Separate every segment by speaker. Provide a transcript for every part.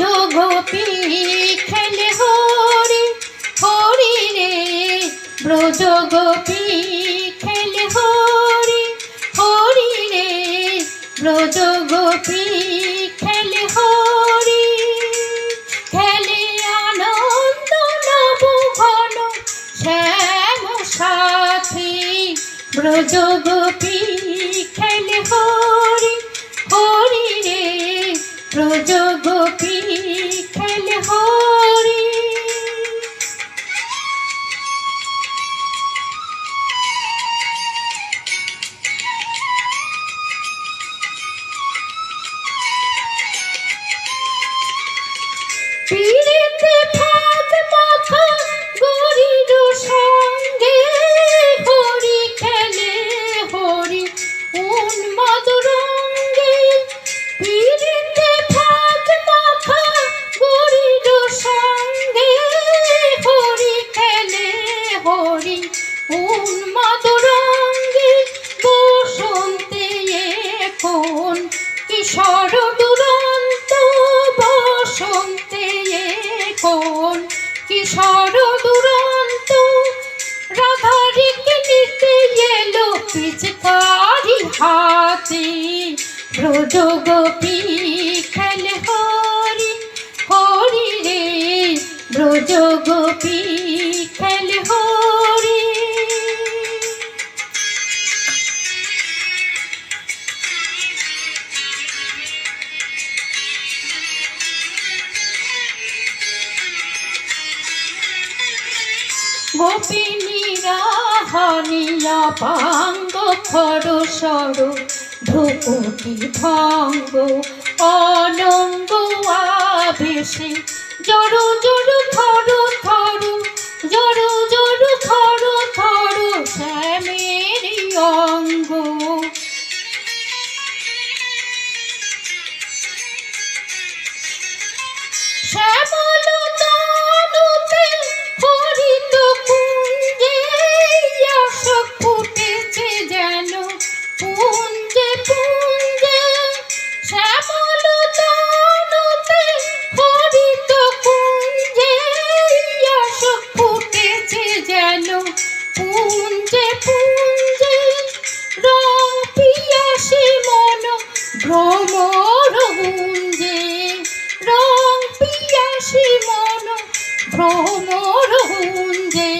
Speaker 1: ব্রজ গোপী খেলে হরি হরি রে ব্রজ গোপী খেলে হরি হরি রে ব্রজ গোপী খেলে হরি। খেলে আনন্দ নব ঘন, শ্যাম সাথী ব্রজ খেলে হরি। হরি উন্মাদ রঙ্গে বসন্তে এখন কিশোর দুরন্ত বসন্তে এখন কিশোর দুরন্ত রাধারিকে নিতে এলো পিচকারি হাতে ব্রজ গোপী গোপিনীরা হনিয়া পাঙ্গ খর সর ধ্রুপতি ভঙ্গ অনঙ্গ আবেশে জড় ভ্রমর গুঞ্জে। রং পিয়াসি মন ভ্রমর গুঞ্জে।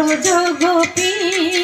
Speaker 1: ব্রজ গোপী